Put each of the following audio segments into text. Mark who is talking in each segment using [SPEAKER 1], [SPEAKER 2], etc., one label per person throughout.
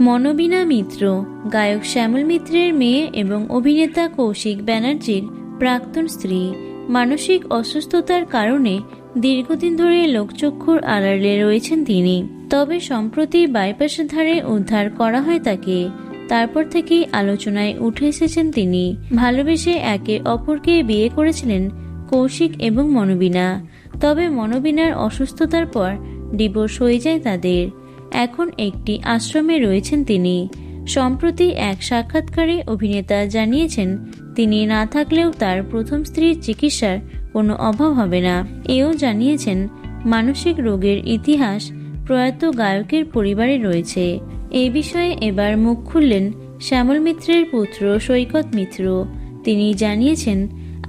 [SPEAKER 1] মনোবিনা মিত্র, গায়ক শ্যামল মিত্রের মেয়ে এবং অভিনেতা কৌশিক ব্যানার্জির প্রাক্তন স্ত্রী। মানসিক অসুস্থতার কারণে দীর্ঘদিন ধরে লোকচক্ষুর আড়ালে রয়েছেন তিনি। তবে সম্প্রতি বাইপাসের ধারে উদ্ধার করা হয় তাকে। তারপর থেকেই আলোচনায় উঠে এসেছেন তিনি। ভালোবেসে একে অপরকে বিয়ে করেছিলেন কৌশিক এবং মনোবিনা। তবে মনোবিনার অসুস্থতার পর ডিভোর্স হয়ে যায় তাদের। এখন একটি আশ্রমে রয়েছেন তিনি। সম্প্রতি এক সাক্ষাৎকারে অভিনেতা জানিয়েছেন, তিনি না থাকলেও তার প্রথম স্ত্রীর চিকিৎসার কোনো অভাব হবে না। এও জানিয়েছেন, মানসিক রোগের ইতিহাস প্রয়াত গায়কের পরিবারে রয়েছে। এই বিষয়ে এবার মুখ খুললেন শ্যামল মিত্রের পুত্র সৈকত মিত্র। তিনি জানিয়েছেন,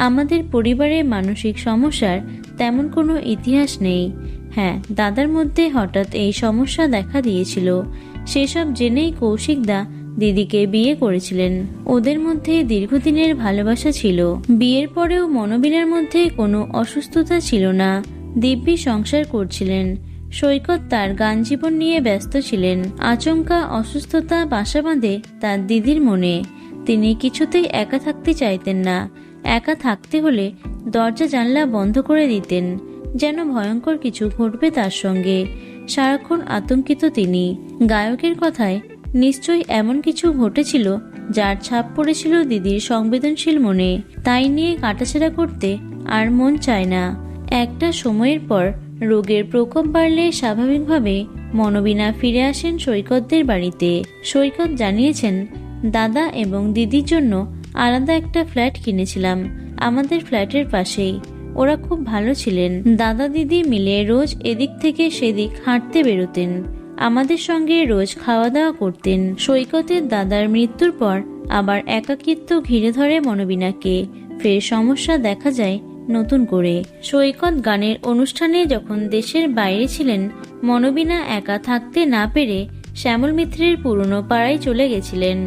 [SPEAKER 1] আমাদের পরিবারে মানসিক সমস্যার তেমন কোনো ইতিহাস নেই। হ্যাঁ দাদার মধ্যে হঠাৎ এই সমস্যা দেখা দিয়েছিল। সেসব জেনেই কৌশিকদা দিদিকে বিয়ে করেছিলেন। ওদের মধ্যে দীর্ঘদিনের ভালোবাসা ছিল। বিয়ের পরেও মনোবিনের মধ্যে কোনো অসুস্থতা ছিল না। দিব্যি সংসার করছিলেন। সৈকত তার গান জীবন নিয়ে ব্যস্ত ছিলেন। আচমকা অসুস্থতা বাসা বাঁধে তার দিদির মনে। তিনি কিছুতেই একা থাকতে চাইতেন না। একা থাকতে হলে দরজা জানলা বন্ধ করে দিতেন, যেন ভয়ঙ্কর কিছু ঘটবে তার সঙ্গে। সারাক্ষণ আতঙ্কিত তিনি। গায়কের কথায় নিশ্চয়ই এমন কিছু ঘটেছিল, যার ছাপ পড়েছিল দিদির সংবেদনশীল মনে। তাই নিয়ে কাটাছেড়া করতে আর মন চায় না। একটা সময়ের পর রোগের প্রকোপ বাড়লে স্বাভাবিকভাবে মনোবিনা ফিরে আসেন সৈকতদের বাড়িতে। সৈকত জানিয়েছেন, দাদা এবং দিদির জন্য আলাদা একটা ফ্ল্যাট কিনেছিলাম। আমাদের ফ্ল্যাটের পাশেই। ওরা খুব ভালো ছিলেন। দাদা দিদি মিলে রোজ এদিক থেকে সেদিক হাঁটতে বেরোতেন। আমাদের সঙ্গে রোজ খাওয়া দাওয়া করতেন। সৈকতের দাদার মৃত্যুর পর আবার একাকিত্ব ঘিরে ধরে মনোবিনাকে। ফের সমস্যা দেখা যায় নতুন করে। সৈকত গানের অনুষ্ঠানে যখন দেশের বাইরে ছিলেন, মনোবিনা একা থাকতে না পেরে শ্যামল মিত্রের পুরনো পাড়ায় চলে গেছিলেন।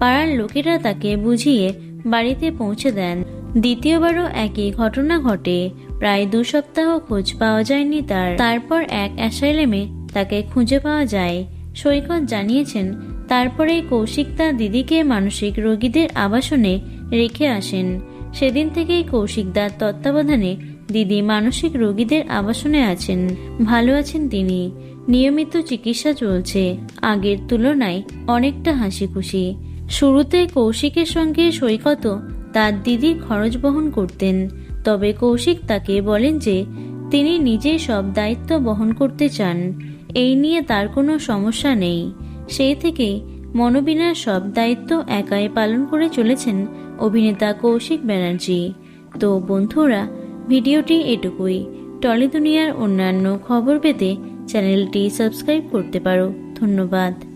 [SPEAKER 1] পাড়ার লোকেরা তাকে বুঝিয়ে বাড়িতে পৌঁছে দেন। দ্বিতীয়বারও একই ঘটনা ঘটে। প্রায় দু সপ্তাহ খোঁজ পাওয়া যায়নি তার। তারপর এক অ্যাসাইলেমে তাকে খুঁজে পাওয়া যায়। সৈকত জানিয়েছেন তারপরে কৌশিক তার দিদিকে মানসিক রোগীদের আবাসনে রেখে আসেন। সেদিন থেকেই কৌশিকদার তত্ত্বাবধানে দিদি মানসিক রোগীদের আবাসনে আছেন। ভালো আছেন তিনি। নিয়মিত চিকিৎসা চলছে। আগের তুলনায় অনেকটা হাসি খুশি শুরুতে কৌশিকের সঙ্গে সৈকত তার দিদির খরচ বহন করতেন। তবে কৌশিক তাকে বলেন যে, তিনি নিজে সব দায়িত্ব বহন করতে চান। এই নিয়ে তার কোনো সমস্যা নেই। সেই থেকেই মনোবিনার সব দায়িত্ব একাই পালন করে চলেছেন অভিনেতা কৌশিক ব্যানার্জি। তো বন্ধুরা, ভিডিওটি এটুকুই। টলি দুনিয়ার অন্যান্য খবর পেতে চ্যানেলটি সাবস্ক্রাইব করতে পারো। ধন্যবাদ।